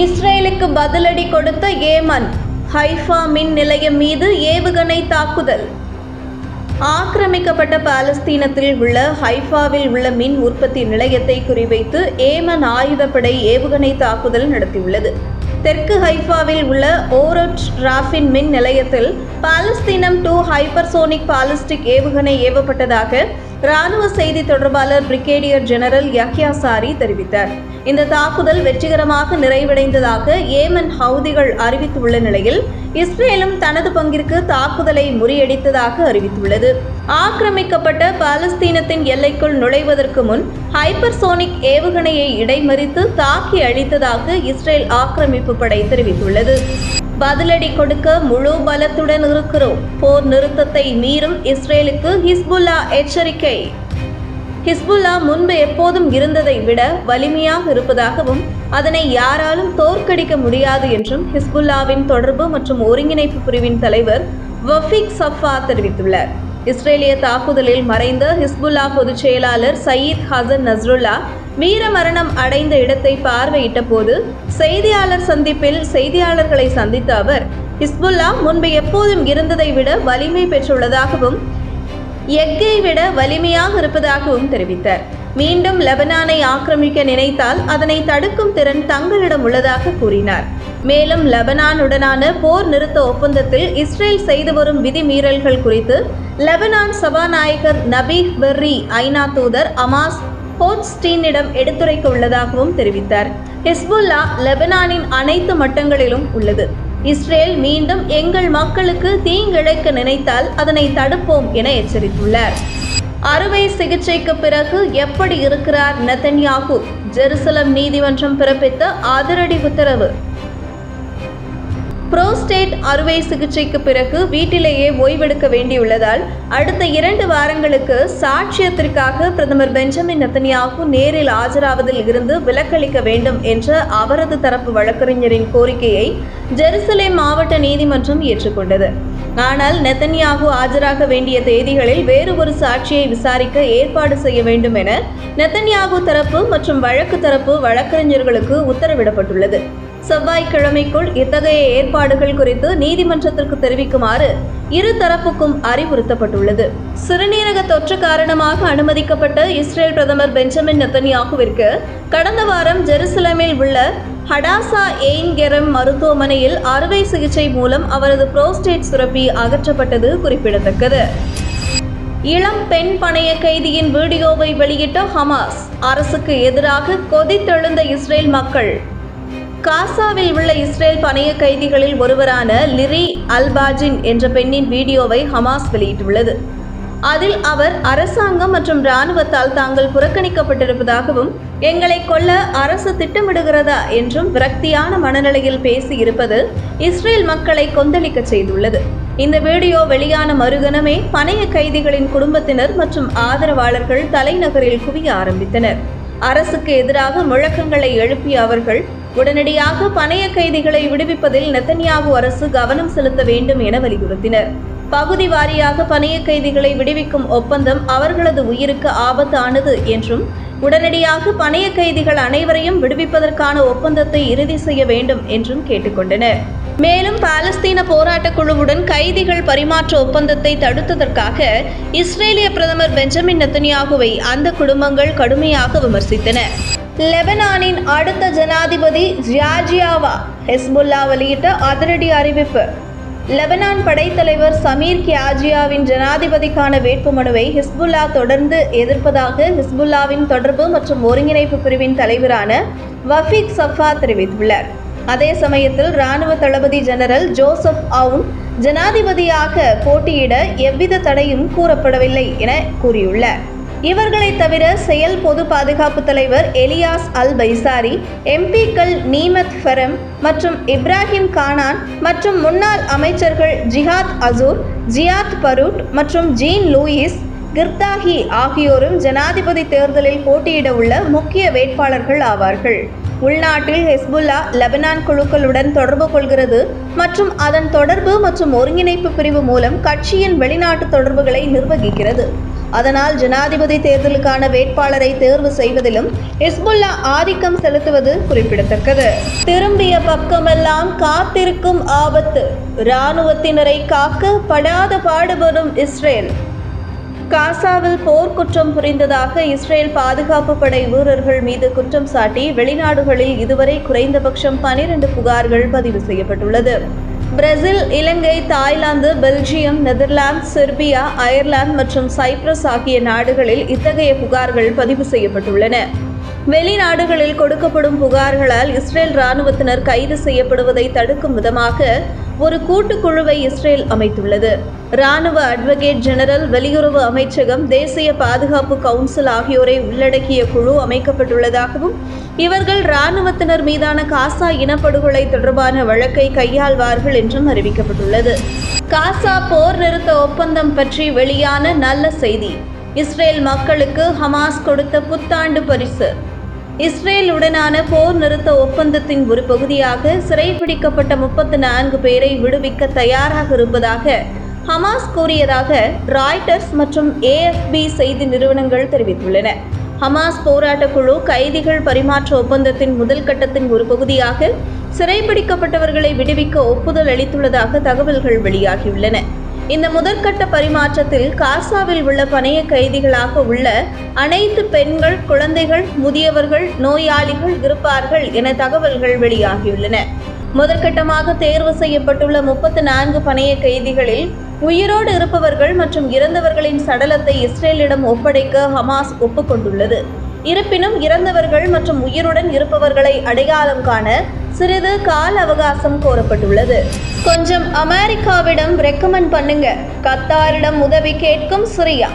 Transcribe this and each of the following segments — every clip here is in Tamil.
இஸ்ரேலுக்கு பதிலடி கொடுத்த ஏமன் ஹைஃபா மின் நிலையம் மீது ஏவுகணை தாக்குதல். ஆக்கிரமிக்கப்பட்ட பாலஸ்தீனத்தில் உள்ள ஹைஃபாவில் உள்ள மின் உற்பத்தி நிலையத்தை குறிவைத்து ஏமன் ஆயுதப்படை ஏவுகணை தாக்குதல் நடத்தியுள்ளது. தெற்கு ஹைஃபாவில் உள்ள ஓரட் ராஃபின் மின் நிலையத்தில் பாலஸ்தீனம் டூ ஹைப்பர்சோனிக் பாலிஸ்டிக் ஏவுகணை ஏவப்பட்டதாக ராணுவ செய்தி தொடர்பாளர் பிரிகேடியர் ஜெனரல் யஹ்யா சாரி தெரிவித்தார். இந்த தாக்குதல் வெற்றிகரமாக நிறைவடைந்ததாக ஏமன் ஹவுதிகள் அறிவித்துள்ள நிலையில் இஸ்ரேலும் தனது பங்கிற்கு தாக்குதலை முறியடித்ததாக அறிவித்துள்ளது. ஆக்கிரமிக்கப்பட்ட பாலஸ்தீனத்தின் எல்லைக்குள் நுழைவதற்கு முன் ஹைப்பர்சோனிக் ஏவுகணையை இடைமறித்து தாக்கி அழித்ததாக இஸ்ரேல் ஆக்கிரமிப்பு படை தெரிவித்துள்ளது. பதிலடி கொடுக்க முழு பலத்துடன் இருக்கிறோம். போர் நிறுத்தத்தை மீறும் இஸ்ரேலுக்கு ஹிஸ்புல்லா எச்சரிக்கை. ஹிஸ்புல்லா முன்பு எப்போதும் இருந்ததை விட வலிமையாக இருப்பதாகவும் அதனை யாராலும் தோற்கடிக்க முடியாது என்றும் ஹிஸ்புல்லாவின் தொடர்பு மற்றும் ஒருங்கிணைப்பு பிரிவின் தலைவர் வஃபிக் சஃபா தெரிவித்துள்ளார். இஸ்ரேலிய தாக்குதலில் மறைந்த ஹிஸ்புல்லா பொதுச் செயலாளர் சயீத் ஹசன் நஸ்ருல்லா வீரமரணம் அடைந்த இடத்தை பார்வையிட்ட போது செய்தியாளர் சந்திப்பில் செய்தியாளர்களை சந்தித்த அவர் ஹிஸ்புல்லா முன்பு எப்போதும் இருந்ததை விட வலிமை பெற்றுள்ளதாகவும் எக்கை விட வலிமையாக இருப்பதாகவும் தெரிவித்தார். மீண்டும் லெபனானை ஆக்கிரமிக்க நினைத்தால் அதனை தடுக்கும் திறன் தங்களிடம் உள்ளதாக கூறினார். மேலும் லெபனானுடனான போர் நிறுத்த ஒப்பந்தத்தில் இஸ்ரேல் செய்து வரும் விதிமீறல்கள் குறித்து லெபனான் சபாநாயகர் நபீஹ் பெர்ரி ஐநா தூதர் அமாஸ் ஹோட்ஸ்டீனிடம் எடுத்துரைக்க உள்ளதாகவும் தெரிவித்தார். ஹிஸ்புல்லா லெபனானின் அனைத்து மட்டங்களிலும் உள்ளது. இஸ்ரேல் மீண்டும் எங்கள் மக்களுக்கு தீங்கிழைக்க நினைத்தால் அதனை தடுப்போம் என எச்சரித்துள்ளார். அறுவை சிகிச்சைக்கு பிறகு எப்படி இருக்கிறார் நெத்தன்யாகு ஜெருசலம் நீதிமன்றம் பிறப்பித்த அதிரடி உத்தரவு. புரோஸ்டேட் அறுவை சிகிச்சைக்கு பிறகு வீட்டிலேயே ஓய்வெடுக்க வேண்டியுள்ளதால் அடுத்த இரண்டு வாரங்களுக்கு சாட்சியத்திற்காக பிரதமர் பெஞ்சமின் நெத்தனியாகு நேரில் ஆஜராவதில் இருந்து விலக்களிக்க வேண்டும் என்ற அவரது தரப்பு வழக்கறிஞரின் கோரிக்கையை ஜெருசலேம் மாவட்ட நீதிமன்றம் ஏற்றுக்கொண்டது. ஆனால் நெத்தன்யாகு ஆஜராக வேண்டிய தேதிகளில் வேறு ஒரு சாட்சியை விசாரிக்க ஏற்பாடு செய்ய வேண்டும் என நெத்தன்யாகு தரப்பு மற்றும் வழக்கு தரப்பு வழக்கறிஞர்களுக்கு உத்தரவிடப்பட்டுள்ளது. செவ்வாய்க்கிழமைக்குள் இத்தகைய ஏற்பாடுகள் குறித்து நீதிமன்றத்திற்கு தெரிவிக்குமாறு இரு தரப்புக்கும் அறிவுறுத்தப்பட்டுள்ளது. சிறுநீரக தொற்று காரணமாக அனுமதிக்கப்பட்ட இஸ்ரேல் பிரதமர் பெஞ்சமின் நெத்தன்யாகுவிற்கு கடந்த வாரம் ஜெருசலமில் உள்ள ஹடாசா எயின்கெரம் மருத்துவமனையில் அறுவை சிகிச்சை மூலம் அவரது புரோஸ்டேட் சுரப்பி அகற்றப்பட்டது குறிப்பிடத்தக்கது. இளம் பெண் பணைய கைதியின் வீடியோவை வெளியிட்ட ஹமாஸ் அரசுக்கு எதிராக கொதித்தெழுந்த இஸ்ரேல் மக்கள் காசாவில் உள்ள இஸ்ரேல் பணைய கைதிகளில் ஒருவரான லிரி அல்பாஜின் என்ற பெண்ணின் வீடியோவை ஹமாஸ் வெளியிட்டுள்ளது. அதில் அவர் அரசாங்கம் மற்றும் இராணுவத்தால் தாங்கள் புறக்கணிக்கப்பட்டிருப்பதாகவும் எங்களை கொல்ல அரசு திட்டமிடுகிறதா என்றும் விரக்தியான மனநிலையில் பேசி இருப்பது இஸ்ரேல் மக்களை கொந்தளிக்க செய்துள்ளது. இந்த வீடியோ வெளியான மறுகணமே பணைய கைதிகளின் குடும்பத்தினர் மற்றும் ஆதரவாளர்கள் தலைநகரில் குவிய ஆரம்பித்தனர். அரசுக்கு எதிராக முழக்கங்களை எழுப்பிய அவர்கள் உடனடியாக பணைய கைதிகளை விடுவிப்பதில் நெத்தன்யாகு அரசு கவனம் செலுத்த வேண்டும் என வலியுறுத்தினர். பகுதி வாரியாக பணைய கைதிகளை விடுவிக்கும் ஒப்பந்தம் அவர்களது உயிருக்கு ஆபத்தானது என்றும் உடனடியாக பணைய கைதிகள் அனைவரையும் விடுவிப்பதற்கான ஒப்பந்தத்தை இறுதி செய்ய வேண்டும் என்றும் கேட்டுக்கொண்டனர். மேலும் பாலஸ்தீன போராட்டக் குழுவுடன் கைதிகள் பரிமாற்ற ஒப்பந்தத்தை தடுத்ததற்காக இஸ்ரேலிய பிரதமர் பெஞ்சமின் நெத்தனியாகுவை அந்த குடும்பங்கள் கடுமையாக விமர்சித்தன. லெபனானின் அடுத்த ஜனாதிபதி ஜியாஜியாவா ஹெஸ்புல்லா வெளியிட்ட அதிரடி அறிவிப்பு. லெபனான் படைத்தலைவர் சமீர் கியாஜியாவின் ஜனாதிபதிக்கான வேட்புமனுவை ஹிஸ்புல்லா தொடர்ந்து எதிர்ப்பதாக ஹிஸ்புல்லாவின் தொடர்பு மற்றும் ஒருங்கிணைப்பு பிரிவின் தலைவரான வஃபீக் சஃபா தெரிவித்துள்ளார். அதே சமயத்தில் இராணுவ தளபதி ஜெனரல் ஜோசப் அவுன் ஜனாதிபதியாக போட்டியிட எவ்வித தடையும் கூறப்படவில்லை என கூறியுள்ளார். இவர்களை தவிர செயல் பொது பாதுகாப்பு தலைவர் எலியாஸ் அல் பைசாரி எம்பிக்கள் நீமத் ஃபெரம் மற்றும் இப்ராஹிம் கானான் மற்றும் முன்னாள் அமைச்சர்கள் ஜிஹாத் அசூர் ஜியாத் பரூட் மற்றும் ஜீன் லூயிஸ் கிர்தாஹி ஆகியோரும் ஜனாதிபதி தேர்தலில் போட்டியிட உள்ள முக்கிய வேட்பாளர்கள் ஆவார்கள். உள்நாட்டில் ஹெஸ்புல்லா லெபனான் குழுக்களுடன் தொடர்பு கொள்கிறது மற்றும் அதன் தொடர்பு மற்றும் ஒருங்கிணைப்பு பிரிவு மூலம் கட்சியின் வெளிநாட்டு தொடர்புகளை நிர்வகிக்கிறது. அதனால் ஜனாதிபதி தேர்தலுக்கான வேட்பாளரை தேர்வு செய்வதிலும் ஹிஸ்புல்லா ஆதிக்கம் செலுத்துவது குறிப்பிடத்தக்கது. திரும்பிய பக்கமெல்லாம் காத்திருக்கும் ஆபத்து. இராணுவத்தினரை காக்க படாத பாடுபடும் இஸ்ரேல். காசாவில் போர்க்குற்றம் புரிந்ததாக இஸ்ரேல் பாதுகாப்பு படை வீரர்கள் மீது குற்றம் சாட்டி வெளிநாடுகளில் இதுவரை குறைந்தபட்சம் பனிரெண்டு புகார்கள் பதிவு செய்யப்பட்டுள்ளது. Brazil Ilangai Thailand Belgium Netherlands Serbia Ireland மற்றும் சைப்ரஸ் ஆகிய நாடுகளில் இத்தகைய புகார்கள் பதிவு செய்யப்பட்டுள்ளன. வெளிநாடுகளில் கொடுக்கப்படும் புகார்களால் இஸ்ரேல் இராணுவத்தினர் கைது செய்யப்படுவதை தடுக்கும் விதமாக ஒரு கூட்டுக்குழுவை இஸ்ரேல் அமைத்துள்ளது. இராணுவ அட்வொகேட் ஜெனரல் வெளியுறவு அமைச்சகம் தேசிய பாதுகாப்பு கவுன்சில் ஆகியோரை உள்ளடக்கிய குழு அமைக்கப்பட்டுள்ளதாகவும் இவர்கள் இராணுவத்தினர் மீதான காசா இனப்படுகொலை தொடர்பான வழக்கை கையாள்வார்கள் என்றும் அறிவிக்கப்பட்டுள்ளது. காசா போர் நிறுத்த ஒப்பந்தம் பற்றி வெளியான நல்ல செய்தி. இஸ்ரேல் மக்களுக்கு ஹமாஸ் கொடுத்த புத்தாண்டு பரிசு. இஸ்ரேலுடனான போர் நிறுத்த ஒப்பந்தத்தின் ஒரு பகுதியாக சிறைபிடிக்கப்பட்ட முப்பத்தி நான்கு பேரை விடுவிக்க தயாராக இருப்பதாக ஹமாஸ் கூறியதாக ராய்டர்ஸ் மற்றும் ஏஎஃப்பி செய்தி நிறுவனங்கள் தெரிவித்துள்ளன. ஹமாஸ் போராட்டக் குழு கைதிகள் பரிமாற்ற ஒப்பந்தத்தின் முதல் கட்டத்தின் ஒரு பகுதியாக சிறைபிடிக்கப்பட்டவர்களை விடுவிக்க ஒப்புதல் அளித்துள்ளதாக தகவல்கள் வெளியாகியுள்ளன. இந்த முதற்கட்ட பரிமாற்றத்தில் காசாவில் உள்ள பணைய கைதிகளாக உள்ள அனைத்து பெண்கள் குழந்தைகள் முதியவர்கள் நோயாளிகள் இருப்பார்கள் என தகவல்கள் வெளியாகியுள்ளன. முதற்கட்டமாக தேர்வு செய்யப்பட்டுள்ள முப்பத்து நான்கு பணைய கைதிகளில் உயிரோடு இருப்பவர்கள் மற்றும் இறந்தவர்களின் சடலத்தை இஸ்ரேலிடம் ஒப்படைக்க ஹமாஸ் ஒப்புக்கொண்டுள்ளது. இருப்பினும் இறந்தவர்கள் மற்றும் உயிருடன் இருப்பவர்களை அடையாளம் காண சிறிது கால அவகாசம் கோரப்பட்டுள்ளது. கொஞ்சம் அமெரிக்காவிடம் ரெக்கமெண்ட் பண்ணுங்க. கத்தாரிடம் உதவி கேட்கும் சிரியா.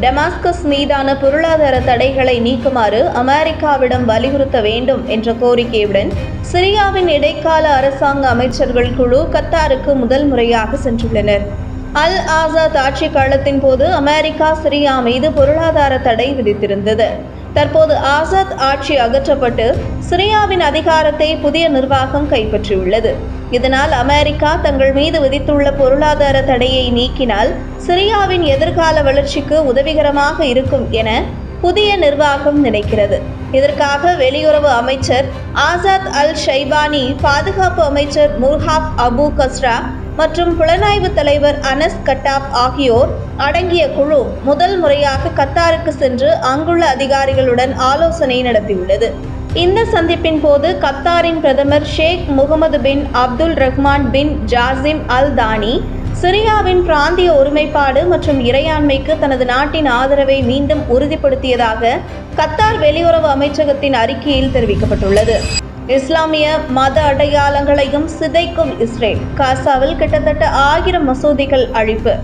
டெமாஸ்கஸ் மீதான பொருளாதார தடைகளை நீக்குமாறு அமெரிக்காவிடம் வலியுறுத்த வேண்டும் என்ற கோரிக்கையுடன் சிரியாவின் இடைக்கால அரசாங்க அமைச்சர்கள் குழு கத்தாருக்கு முதல் முறையாக சென்றுள்ளனர். அல் ஆசாத் ஆட்சி காலத்தின் போது அமெரிக்கா சிரியா மீது பொருளாதார தடை விதித்திருந்தது. தற்போது ஆசாத் ஆட்சி அகற்றப்பட்டு சிரியாவின் அதிகாரத்தை புதிய நிர்வாகம் கைப்பற்றியுள்ளது. இதனால் அமெரிக்கா தங்கள் மீது விதித்துள்ள பொருளாதார தடையை நீக்கினால் சிரியாவின் எதிர்கால வளர்ச்சிக்கு உதவிகரமாக இருக்கும் என புதிய நிர்வாகம் நினைக்கிறது. இதற்காக வெளியுறவு அமைச்சர் ஆசாத் அல் ஷைபானி பாதுகாப்பு அமைச்சர் முர்ஹாப் அபு கஸ்ரா மற்றும் புலனாய்வு தலைவர் அனஸ் கட்டாப் ஆகியோர் அடங்கிய குழு முதல் முறையாக கத்தாருக்கு சென்று அங்குள்ள அதிகாரிகளுடன் ஆலோசனை நடத்தியுள்ளது. இந்த சந்திப்பின் போது கத்தாரின் பிரதமர் Sheikh Mohammed bin Abdul Rahman bin Jassim al Thani சிரியாவின் பிராந்திய ஒருமைப்பாடு மற்றும் இறையாண்மைக்கு தனது நாட்டின் ஆதரவை மீண்டும் உறுதிப்படுத்தியதாக கத்தார் வெளியுறவு அமைச்சகத்தின் அறிக்கையில் தெரிவிக்கப்பட்டுள்ளது. இஸ்லாமிய மத அடையாளங்களையும் சிதைக்கும் இஸ்ரேல். காசாவில் கிட்டத்தட்ட ஆயிரம் மசூதிகள் அழிப்பு.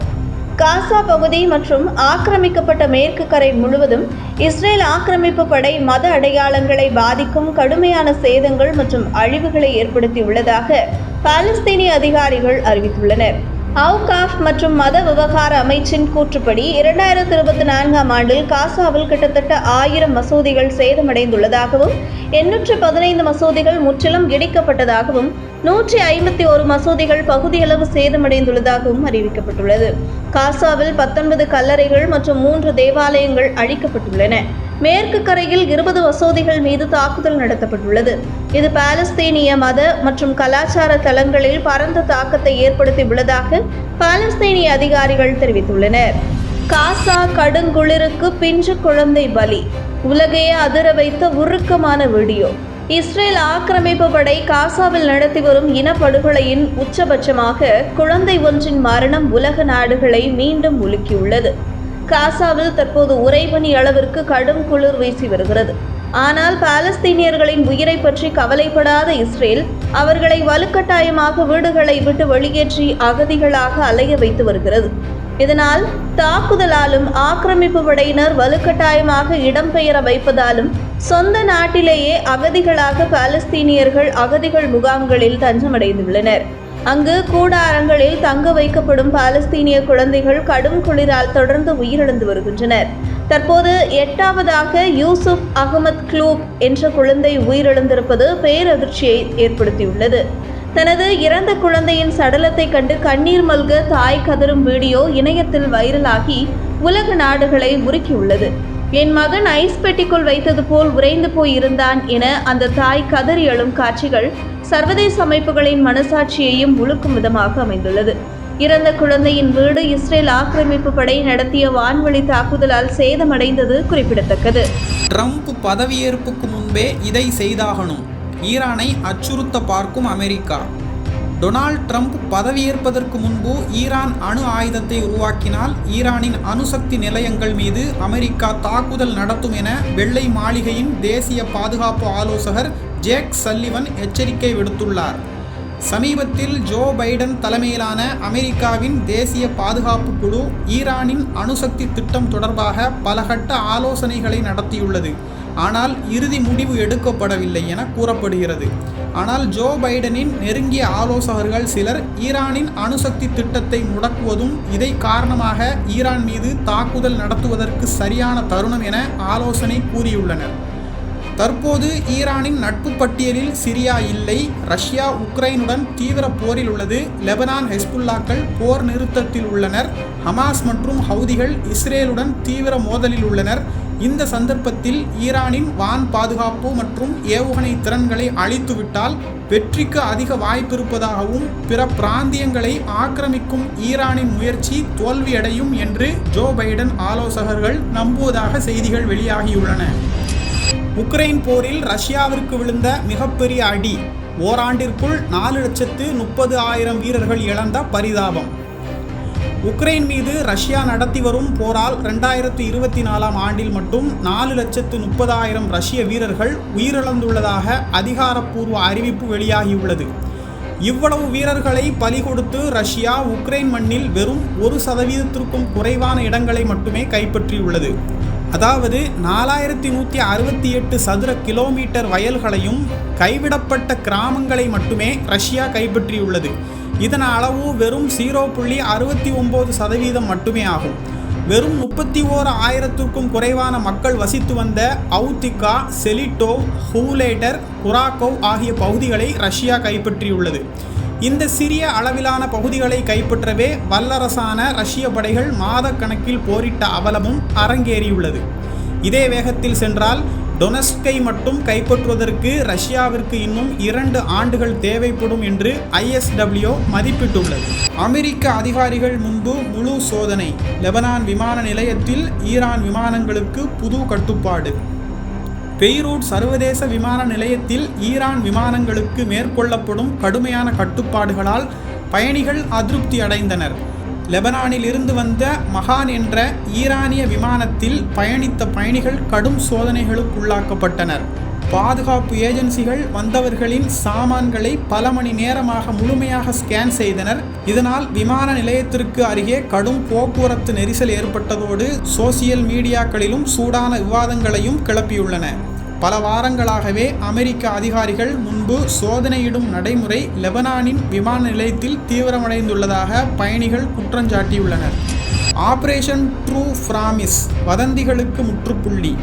காசா பகுதி மற்றும் ஆக்கிரமிக்கப்பட்ட மேற்கு கரை முழுவதும் இஸ்ரேல் ஆக்கிரமிப்பு படை மத அடையாளங்களை பாதிக்கும் கடுமையான சேதங்கள் மற்றும் அழிவுகளை ஏற்படுத்தியுள்ளதாக பாலஸ்தீனிய அதிகாரிகள் அறிவித்துள்ளனர். அவுகாஃப் மற்றும் மத விவகார அமைச்சின் கூற்றுப்படி இரண்டாயிரத்தி இருபத்தி நான்காம் ஆண்டில் காசாவில் கிட்டத்தட்ட ஆயிரம் மசூதிகள் சேதமடைந்துள்ளதாகவும் எண்ணூற்று பதினைந்து மசூதிகள் முற்றிலும் இடிக்கப்பட்டதாகவும் நூற்றி ஐம்பத்தி ஒரு மசூதிகள் பகுதியளவு சேதமடைந்துள்ளதாகவும் அறிவிக்கப்பட்டுள்ளது. காசாவில் பத்தொன்பது கல்லறைகள் மற்றும் மூன்று தேவாலயங்கள் அழிக்கப்பட்டுள்ளன. மேற்கு கரையில் இருபது மசூதிகள் மீது தாக்குதல் நடத்தப்பட்டுள்ளது. இது பாலஸ்தீனிய மத மற்றும் கலாச்சார தளங்களில் பரந்த தாக்கத்தை ஏற்படுத்தி உள்ளதாக பாலஸ்தீனிய அதிகாரிகள் தெரிவித்துள்ளனர். காசா கடுங்குளிருக்கு பிஞ்சு குழந்தை பலி. உலகையே அதிர வைத்த உருக்கமான வீடியோ. இஸ்ரேல் ஆக்கிரமிப்பு படை காசாவில் நடத்தி வரும் இனப்படுகொலையின் உச்சபட்சமாக குழந்தை ஒன்றின் மரணம் உலக நாடுகளை மீண்டும் உலுக்கியுள்ளது. காசாவில் தற்போது உறைபனி அளவிற்கு கடும் குளிர் வீசி வருகிறது. ஆனால் பாலஸ்தீனியர்களின் உயிரை பற்றி கவலைப்படாத இஸ்ரேல் அவர்களை வலுக்கட்டாயமாக வீடுகளை விட்டு வெளியேற்றி அகதிகளாக அலைய வைத்து வருகிறது. இதனால் தாக்குதலாலும் ஆக்கிரமிப்பு படையினர் வலுக்கட்டாயமாக இடம்பெயர வைப்பதாலும் சொந்த நாட்டிலேயே அகதிகளாக பாலஸ்தீனியர்கள் அகதிகள் முகாம்களில் தஞ்சமடைந்துள்ளனர். அங்கு கூடாரங்களில் தங்க வைக்கப்படும் பாலஸ்தீனிய குழந்தைகள் கடும் குளிரால் தொடர்ந்து உயிரிழந்து வருகின்றனர். தற்போது எட்டாவதாக யூசுப் அகமத் க்ளூப் என்ற குழந்தை உயிரிழந்திருப்பது பேரதிர்ச்சியை ஏற்படுத்தியுள்ளது. தனது இறந்த குழந்தையின் சடலத்தை கண்டு கண்ணீர் மல்க தாய் கதறும் வீடியோ இணையத்தில் வைரலாகி உலக நாடுகளை உருக்கியுள்ளது. என் மகன் ஐஸ் பெட்டிக்குள் வைத்தது போல் உறைந்து போய் இருந்தான் என அந்த தாய் கதறி எழும் காட்சிகள் சர்வதேச அமைப்புகளின் மனசாட்சியையும் உழுக்கும் விதமாக அமைந்துள்ளது. இறந்த குழந்தையின் வீடு இஸ்ரேல் ஆக்கிரமிப்பு படை நடத்திய வான்வழி தாக்குதலால் சேதமடைந்தது குறிப்பிடத்தக்கது. ட்ரம்ப் பதவியேற்புக்கு முன்பே இதை செய்தாகணும். ஈரானை அச்சுறுத்த பார்க்கும் அமெரிக்கா. டொனால்ட் ட்ரம்ப் பதவியேற்பதற்கு முன்பு ஈரான் அணு ஆயுதத்தை உருவாக்கினால் ஈரானின் அணுசக்தி நிலையங்கள் மீது அமெரிக்கா தாக்குதல் நடத்தும் என வெள்ளை மாளிகையின் தேசிய பாதுகாப்பு ஆலோசகர் ஜேக் சல்லிவன் எச்சரிக்கை விடுத்துள்ளார். சமீபத்தில் ஜோ பைடன் தலைமையிலான அமெரிக்காவின் தேசிய பாதுகாப்பு குழு ஈரானின் அணுசக்தி திட்டம் தொடர்பாக பலகட்ட ஆலோசனைகளை நடத்தியுள்ளது. ஆனால் இறுதி முடிவு எடுக்கப்படவில்லை என கூறப்படுகிறது. ஆனால் ஜோ பைடனின் நெருங்கிய ஆலோசகர்கள் சிலர் ஈரானின் அணுசக்தி திட்டத்தை முடக்குவதும் இதை காரணமாக ஈரான் மீது தாக்குதல் நடத்துவதற்கு சரியான தருணம் என ஆலோசனை கூறியுள்ளனர். தற்போது ஈரானின் நட்பு பட்டியலில் சிரியா இல்லை. ரஷ்யா உக்ரைனுடன் தீவிர போரில் உள்ளது. லெபனான் ஹெஸ்புல்லாக்கள் போர் நிறுத்தத்தில் உள்ளனர். ஹமாஸ் மற்றும் ஹவுதிகள் இஸ்ரேலுடன் தீவிர மோதலில் உள்ளனர். இந்த சந்தர்ப்பத்தில் ஈரானின் வான் பாதுகாப்பு மற்றும் ஏவுகணை திறன்களை அழித்துவிட்டால் வெற்றிக்கு அதிக வாய்ப்பிருப்பதாகவும் பிற பிராந்தியங்களை ஆக்கிரமிக்கும் ஈரானின் முயற்சி தோல்வியடையும் என்று ஜோ பைடன் ஆலோசகர்கள் நம்புவதாக செய்திகள் வெளியாகியுள்ளன. உக்ரைன் போரில் ரஷ்யாவிற்கு விழுந்த மிகப்பெரிய அடி. ஓராண்டிற்குள் நாலு லட்சத்து முப்பது ஆயிரம் வீரர்கள் இழந்த பரிதாபம். உக்ரைன் மீது ரஷ்யா நடத்தி வரும் போரால் ரெண்டாயிரத்து இருபத்தி நாலாம் ஆண்டில் மட்டும் நாலு லட்சத்து முப்பதாயிரம் ரஷ்ய வீரர்கள் உயிரிழந்துள்ளதாக அதிகாரப்பூர்வ அறிவிப்பு வெளியாகியுள்ளது. இவ்வளவு வீரர்களை பலி கொடுத்து ரஷ்யா உக்ரைன் மண்ணில் வெறும் ஒரு சதவீதத்திற்கும் குறைவான இடங்களை மட்டுமே கைப்பற்றியுள்ளது. அதாவது நாலாயிரத்தி நூற்றி அறுபத்தி எட்டு சதுர கிலோமீட்டர் வயல்களையும் கைவிடப்பட்ட கிராமங்களை மட்டுமே ரஷ்யா கைப்பற்றியுள்ளது. இதன் அளவு வெறும் ஜீரோ புள்ளி அறுபத்தி ஒம்பது சதவீதம் மட்டுமே ஆகும். வெறும் முப்பத்தி ஓர் ஆயிரத்துக்கும் குறைவான மக்கள் வசித்து வந்த அவுத்திகா செலிட்டோவ் ஹூலேட்டர் குராக்கோவ் ஆகிய பகுதிகளை ரஷ்யா கைப்பற்றியுள்ளது. இந்த சிறிய அளவிலான பகுதிகளை கைப்பற்றவே வல்லரசான ரஷ்ய படைகள் மாதக்கணக்கில் போரிட்ட அவலமும் அரங்கேறியுள்ளது. இதே வேகத்தில் சென்றால் டொனஸ்கை மட்டும் கைப்பற்றுவதற்கு ரஷ்யாவிற்கு இன்னும் இரண்டு ஆண்டுகள் தேவைப்படும் என்று ஐஎஸ்டபிள்யூ மதிப்பிட்டுள்ளது. அமெரிக்க அதிகாரிகள் முன்பு முழு சோதனை லெபனான் விமான நிலையத்தில் ஈரான் விமானங்களுக்கு புது கட்டுப்பாடு. பெய்ரூட் சர்வதேச விமான நிலையத்தில் ஈரான் விமானங்களுக்கு மேற்கொள்ளப்படும் கடுமையான கட்டுப்பாடுகளால் பயணிகள் அதிருப்தி அடைந்தனர். லெபனானில் இருந்து வந்த மகான் என்ற ஈரானிய விமானத்தில் பயணித்த பயணிகள் கடும் சோதனைகளுக்குள்ளாக்கப்பட்டனர். பாதுகாப்பு ஏஜென்சிகள் வந்தவர்களின் சாமான்களை பல மணி நேரமாக முழுமையாக ஸ்கேன் செய்தனர். இதனால் விமான நிலையத்திற்கு அருகே கடும் போக்குவரத்து நெரிசல் ஏற்பட்டதோடு சோசியல் மீடியாக்களிலும் சூடான விவாதங்களையும் கிளப்பியுள்ளன. பல வாரங்களாகவே அமெரிக்க அதிகாரிகள் முன்பு சோதனையிடும் நடைமுறை லெபனானின் விமான நிலையத்தில் தீவிரமடைந்துள்ளதாக பயணிகள் குற்றஞ்சாட்டியுள்ளனர். ஆபரேஷன் ட்ரூ ஃப்ராமிஸ் வதந்திகளுக்கு முற்றுப்புள்ளி.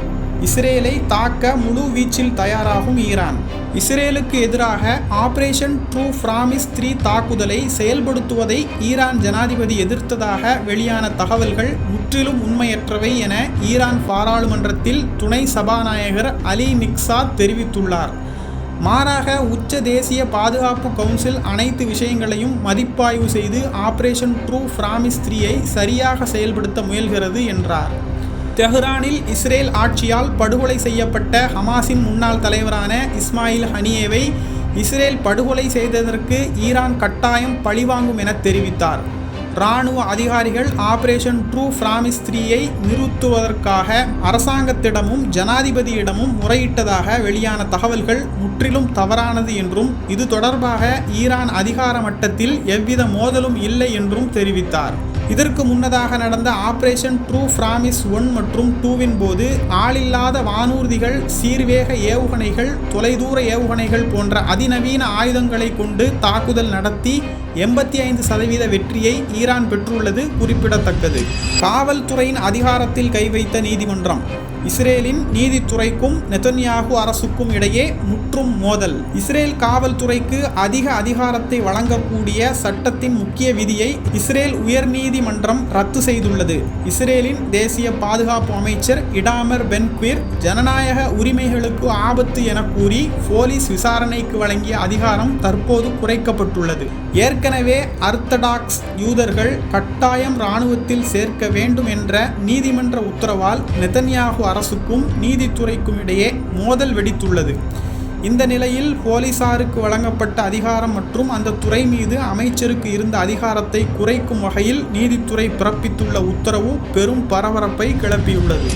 இஸ்ரேலை தாக்க முழு வீச்சில் தயாராகும் ஈரான். இஸ்ரேலுக்கு எதிராக ஆபரேஷன் ட்ரூ ஃப்ராமிஸ் த்ரீ தாக்குதலை செயல்படுத்துவதை ஈரான் ஜனாதிபதி எதிர்த்ததாக வெளியான தகவல்கள் முற்றிலும் உண்மையற்றவை என ஈரான் பாராளுமன்றத்தில் துணை சபாநாயகர் அலி மிக்சாத் தெரிவித்துள்ளார். மாறாக உச்ச தேசிய பாதுகாப்பு கவுன்சில் அனைத்து விஷயங்களையும் மதிப்பாய்வு செய்து ஆபரேஷன் ட்ரூ ஃப்ராமிஸ் த்ரீயை சரியாக செயல்படுத்த முயல்கிறது என்றார். தெஹ்ரானில் இஸ்ரேல் ஆட்சியால் படுகொலை செய்யப்பட்ட ஹமாஸின் முன்னாள் தலைவரான இஸ்மாயில் ஹனியேவை இஸ்ரேல் படுகொலை செய்ததற்கு ஈரான் கட்டாயம் பழிவாங்கும் என தெரிவித்தார். இராணுவ அதிகாரிகள் ஆபரேஷன் ட்ரூ ஃப்ராமிஸ் த்ரீயை நிறுத்துவதற்காக அரசாங்கத்திடமும் ஜனாதிபதியிடமும் முறையிட்டதாக வெளியான தகவல்கள் முற்றிலும் தவறானது என்றும் இது தொடர்பாக ஈரான் அதிகார மட்டத்தில் எவ்வித மோதலும் இல்லை என்றும் தெரிவித்தார். இதற்கு முன்னதாக நடந்த ஆபரேஷன் ட்ரூ பிராமிஸ் ஒன் மற்றும் டூவின் போது ஆளில்லாத வானூர்திகள் சீர்வேக ஏவுகணைகள் தொலைதூர ஏவுகணைகள் போன்ற அதிநவீன ஆயுதங்களை கொண்டு தாக்குதல் நடத்தி எண்பத்தி ஐந்து சதவீத வெற்றியை ஈரான் பெற்றுள்ளது குறிப்பிடத்தக்கது. காவல்துறையின் அதிகாரத்தில் கை வைத்த நீதிமன்றம். இஸ்ரேலின் நீதித்துறைக்கும் நெதன்யாகு அரசுக்கும் இடையே முற்றும் மோதல். இஸ்ரேல் காவல்துறைக்கு அதிக அதிகாரத்தை வழங்கக்கூடிய சட்டத்தின் முக்கிய விதியை இஸ்ரேல் உயர்நீதிமன்றம் ரத்து செய்துள்ளது. இஸ்ரேலின் தேசிய பாதுகாப்பு அமைச்சர் இடாமர் பென்குவிர் ஜனநாயக உரிமைகளுக்கு ஆபத்து என கூறி போலீஸ் விசாரணைக்கு வழங்கிய அதிகாரம் தற்போது குறைக்கப்பட்டுள்ளது. ஏற்கனவே அர்த்தடாக்ஸ் யூதர்கள் கட்டாயம் இராணுவத்தில் சேர்க்க வேண்டும் என்ற நீதிமன்ற உத்தரவால் நெதன்யாகு அரசுக்கும் நீதித்துறைக்கும் இடையே மோதல் வெடித்துள்ளது. இந்த நிலையில் போலீசாருக்கு வழங்கப்பட்ட அதிகாரம் மற்றும் அந்த துறை மீது அமைச்சருக்கு இருந்த அதிகாரத்தை குறைக்கும் வகையில் நீதித்துறை பிறப்பித்துள்ள உத்தரவு பெரும் பரபரப்பை கிளப்பியுள்ளது.